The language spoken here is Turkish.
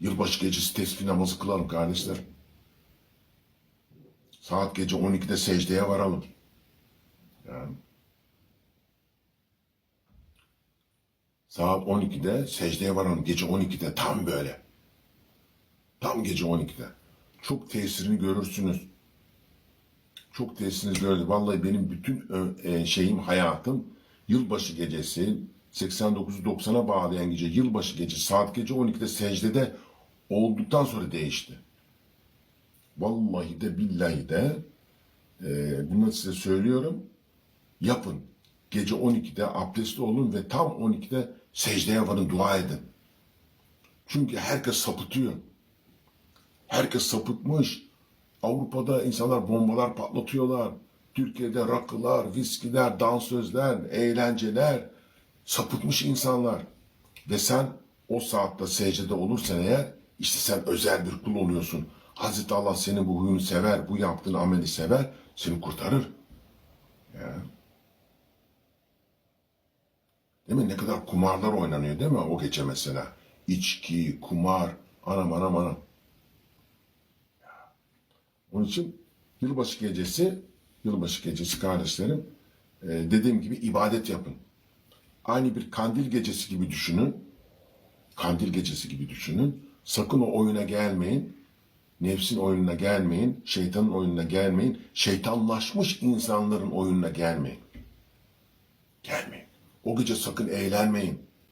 Yılbaşı gecesi tesbih namazı kılalım kardeşler. Saat gece 12'de secdeye varalım. Yani. Saat 12'de secdeye varalım. Gece 12'de tam böyle. Tam gece 12'de. Çok tesirini görürsünüz. Çok tesirini gördü. Vallahi benim bütün e, şeyim, hayatım yılbaşı gecesi 89-90'a bağlayan gece, yılbaşı gece saat gece 12'de secdede olduktan sonra değişti. Vallahi de billahi de e, bunu size söylüyorum. Yapın. Gece 12'de abdestli olun ve tam 12'de secdeye varın, dua edin. Çünkü herkes sapıtıyor. Herkes sapıtmış. Avrupa'da insanlar bombalar patlatıyorlar. Türkiye'de rakılar, viskiler, dansözler, eğlenceler. Sapıtmış insanlar. Ve sen o saatte secdede olursan eğer işte sen özel bir kul oluyorsun. Hazreti Allah senin bu huyunu sever, bu yaptığın ameli sever, seni kurtarır. Ya. Değil mi? Ne kadar kumarlar oynanıyor değil mi o gece mesela? İçki, kumar, anam anam anam. Onun için yılbaşı gecesi, yılbaşı gecesi kardeşlerim, e, dediğim gibi ibadet yapın. Aynı bir kandil gecesi gibi düşünün. Kandil gecesi gibi düşünün. Sakın o oyuna gelmeyin. Nefsin oyununa gelmeyin. Şeytanın oyununa gelmeyin. Şeytanlaşmış insanların oyununa gelmeyin. Gelmeyin. O gece sakın eğlenmeyin.